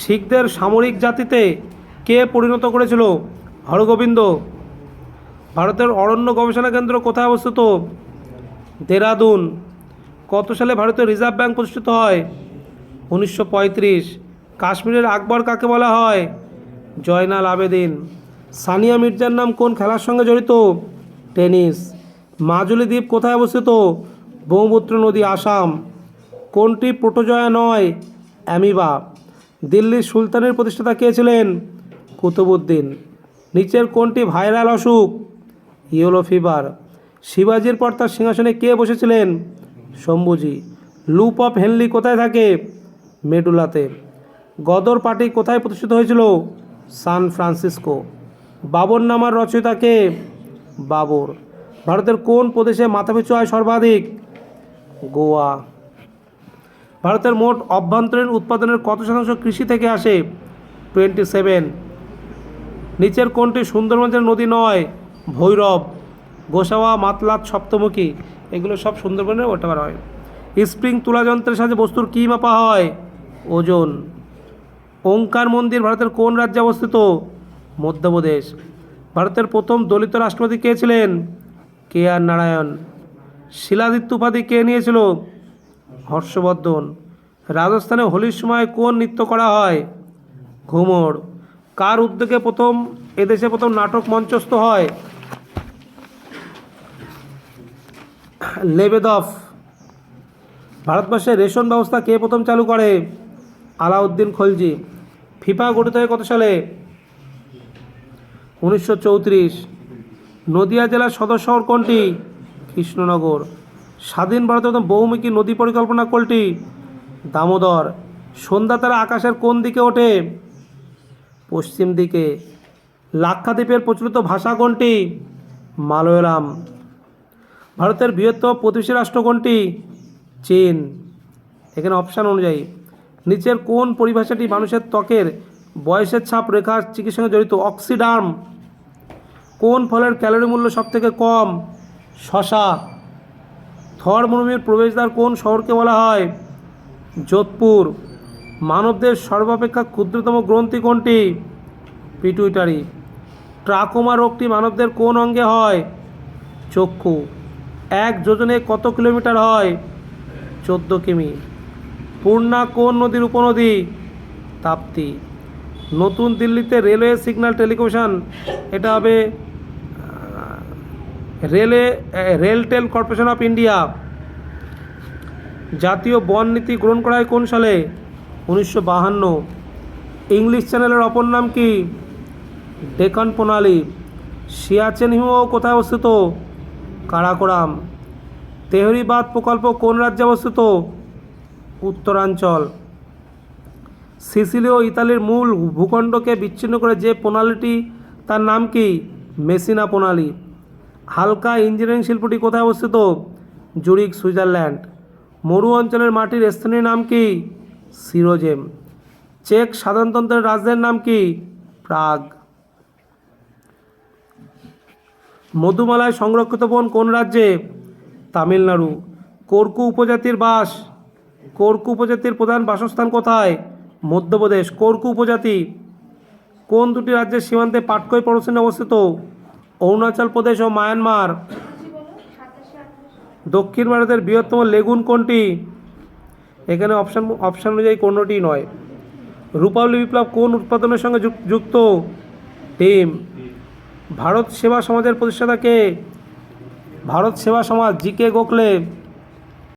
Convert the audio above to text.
শিখদের সামরিক জাতিতে কে পরিণত করেছিল? হরগোবিন্দ। ভারতের অরণ্য গবেষণা কেন্দ্র কোথায় অবস্থিত? দেরাদুন। কত সালে ভারতের রিজার্ভ ব্যাংক প্রতিষ্ঠিত হয়? উনিশশো পঁয়ত্রিশ। কাশ্মীরের আকবর কাকে বলা হয়? জয়নাল আবেদিন। সানিয়া মির্জার নাম কোন খেলার সঙ্গে জড়িত? টেনিস। মাজুলি দ্বীপ কোথায় অবস্থিত? ব্রহ্মপুত্র নদী, আসাম। কোনটি প্রোটোজয়া নয়? অ্যামিবা। দিল্লির সুলতানের প্রতিষ্ঠাতা কে ছিলেন? কুতুবুদ্দিন নিচের কোনটি ভাইরাল অসুখ। Yellow fever. শিবাজির পর তার সিংহাসনে কে বসেছিলেন? শম্ভুজি। লুপ অফ হেনলি কোথায় থাকে? মেডুলাতে। গদর পার্টি কোথায় প্রতিষ্ঠিত হয়েছিল? San Francisco. বাবর নামার রচয়িতা কে? বাবর। ভারতের কোন প্রদেশে মাথাপিছু আয় সর্বাধিক? গোয়া। ভারতের মোট অভ্যন্তরীণ উৎপাদনের কত শতাংশ কৃষি থেকে আসে? টোয়েন্টি সেভেন নিচের কোনটি সুন্দরবনের নদী নয়? ভৈরব, গোসাওয়া, মাতলাত, সপ্তমুখী। এগুলো সব সুন্দরবনের ওটা হয়। স্প্রিং তুলা যন্ত্রের সাহায্যে বস্তুর কী মাপা হয়? ওজন। ওঙ্কার মন্দির ভারতের কোন রাজ্যে অবস্থিত? মধ্যপ্রদেশ। ভারতের প্রথম দলিত রাষ্ট্রপতি কে ছিলেন? কে আর নারায়ণ। শিলাদিত্য উপাধি কে নিয়েছিল? হর্ষবর্ধন, রাজস্থানে হোলির সময় কোন নৃত্য করা হয়? ঘুমর, কার উদ্যোগে প্রথম, এদেশে প্রথম নাটক মঞ্চস্থ হয়? লেবেদফ, ভারতবর্ষে রেশন ব্যবস্থা কে প্রথম চালু করে? আলাউদ্দিন খলজি, ফিফা গঠিত হয় কত সালে? উনিশশো চৌত্রিশ। নদিয়া জেলার সদর শহর কোনটি? কৃষ্ণনগর। স্বাধীন ভারতের বহুমুখী নদী পরিকল্পনা কোনটি দামোদর। সন্ধ্যা তারা আকাশের কোন দিকে ওঠে? পশ্চিম দিকে। লাক্ষাদ্বীপের প্রচলিত ভাষা কোনটি? মালয়ালাম। ভারতের বৃহত্তম প্রতিবেশী রাষ্ট্র কোনটি? চীন। এখানে অপশান অনুযায়ী, নিচের কোন পরিভাষাটি মানুষের ত্বকের বয়সের ছাপ রেখার চিকিৎসার সঙ্গে জড়িত? অক্সিডার্ম। কোন ফলের ক্যালোরি মূল্য সবথেকে কম? শশা। থর মরুভূমির প্রবেশদ্বার কোন শহরকে বলা হয়? যোধপুর। মানবদের সর্বাপেক্ষা ক্ষুদ্রতম গ্রন্থি কোনটি? পিটুইটারি। ট্রাকোমা রোগটি মানবদের কোন অঙ্গে হয়? চক্ষু। এক যোজনে কত কিলোমিটার হয়? চোদ্দ কিমি। পূর্ণা কোন নদীর উপনদী? তাপ্তি। নতুন দিল্লিতে রেলওয়ে সিগন্যাল টেলিকমিশন। এটা হবে রেলে রেলটেল কর্পোরেশন অফ ইন্ডিয়া জাতীয় বন নীতি গ্রহণ করা হয় কোন সালে? উনিশশো বাহান্ন। ইংলিশ চ্যানেলের অপর নাম কি? ডেকান প্রণালী। সিয়াচেন হিমবাহ কোথায় অবস্থিত? কারাকোরাম। তেহরিবাদ প্রকল্প কোন রাজ্যে অবস্থিত? উত্তরাঞ্চল। সিসিলি ও ইতালির মূল ভূখণ্ডকে বিচ্ছিন্ন করে যে প্রণালীটি, তার নাম কি? মেসিনা প্রণালী। হালকা ইঞ্জিনিয়ারিং শিল্পটি কোথায় অবস্থিত? Zurich Switzerland. মরু অঞ্চলের মাটির স্থানীয় নাম কি? সিরোজেম। চেক সাধারণতন্ত্রের রাজধানীর নাম কি? প্রাগ। মধুমালায় সংরক্ষিত বন কোন রাজ্যে? তামিলনাড়ু। কোরকু উপজাতির বাস। কোরকু উপজাতির প্রধান বাসস্থান কোথায়? মধ্যপ্রদেশ কোরকু উপজাতি। কোন দুটি রাজ্যের সীমান্তে পাটকই পড়োশনে অবস্থিত? অরুণাচল প্রদেশ ও মায়ানমার। দক্ষিণ ভারতের বৃহত্তম লেগুন কোনটি? এখানে অপশান অপশান অনুযায়ী কোনোটি নয়। রূপাবলি বিপ্লব কোন উৎপাদনের সঙ্গে যুক- যুক্ত? টিম ভারত সেবা সমাজের প্রতিষ্ঠাতা কে? ভারত সেবা সমাজ জি কে গোখলে।